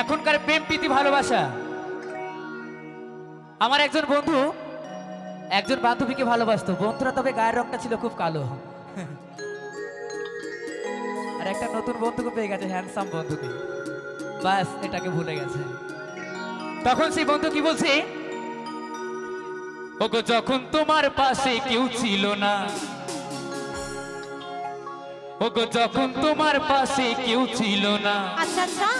এখনকার প্রেম প্রীতি ভালোবাসা। আমার একজন বন্ধু, একজন বান্ধবীকে ভালোবাসতো। বন্ধুরা তবে গায়ের রংটা ছিল খুব কালো। আর একটা নতুন বন্ধুকে পেয়ে গেছে হ্যান্ডসাম বন্ধুকে বাস, এটাকে ভুলে গেছে। তখন সেই বন্ধু কি বলছে? ওগো, যখন তোমার পাশে কেউ ছিল না। ওগো, যখন তোমার পাশে কেউ ছিল না। আচ্ছা আচ্ছা।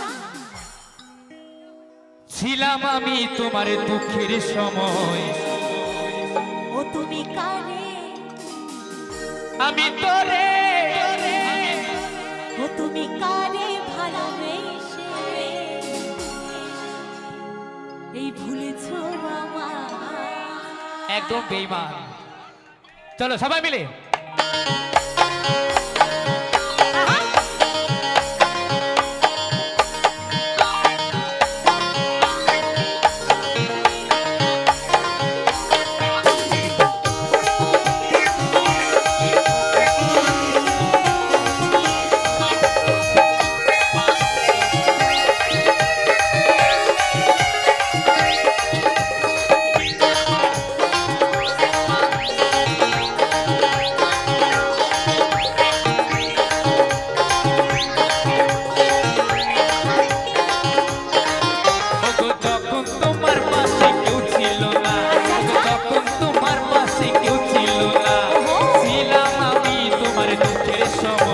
ছিলাম আমি তোমার দুঃখের সময়। ও তুমি কারে আমি তোরে। ও তুমি কারে ভালোবেসে। এই ভুলেছো আমার একদম বেইমান। চলো সবাই মিলে। Shabbat.